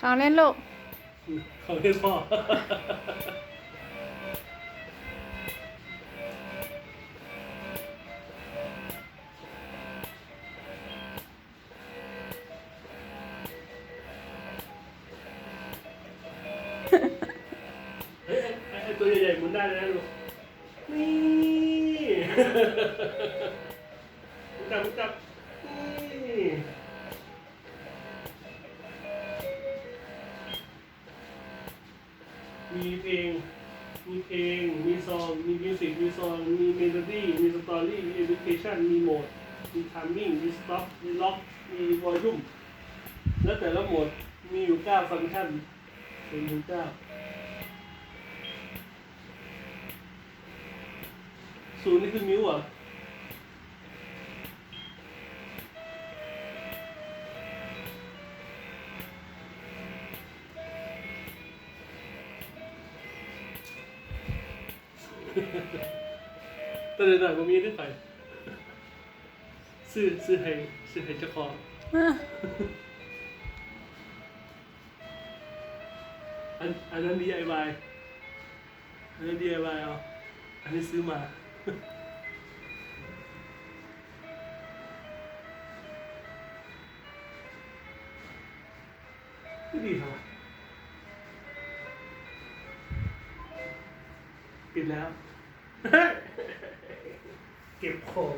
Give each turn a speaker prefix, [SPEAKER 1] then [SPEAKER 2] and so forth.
[SPEAKER 1] ของเล่นลูก
[SPEAKER 2] ของเล่นพ่อเฮ้ยไอ้ไอ้ตัวใหญ่ๆหมุนได้เลยนะลูก นี่หมุนจับมุดจับนี่ มีเพลง มีเพลง มีซอง มีมิวสิกมีซอง มีเมโลดี้ มีสตอรี่ มีเอดิเคชันมีโหมด มีทัมมิ่ง มีสต็อป มีล็อก มีวอลลุ่ม แล้วแต่ละโหมดมีอยู่เก้าฟังก์ชันเป็นถึงเก้าศูนย์นี่คือมิวอะ ตอนเด็กๆผมมีด้วยไปซื้อซื้อให้ซื้อให้เจ้าของอันอันนั้น DIY อันนั้น DIY เอาอันนี้ซื้อมาไม่ดีทำไม ปิดแล้ว เก็บของ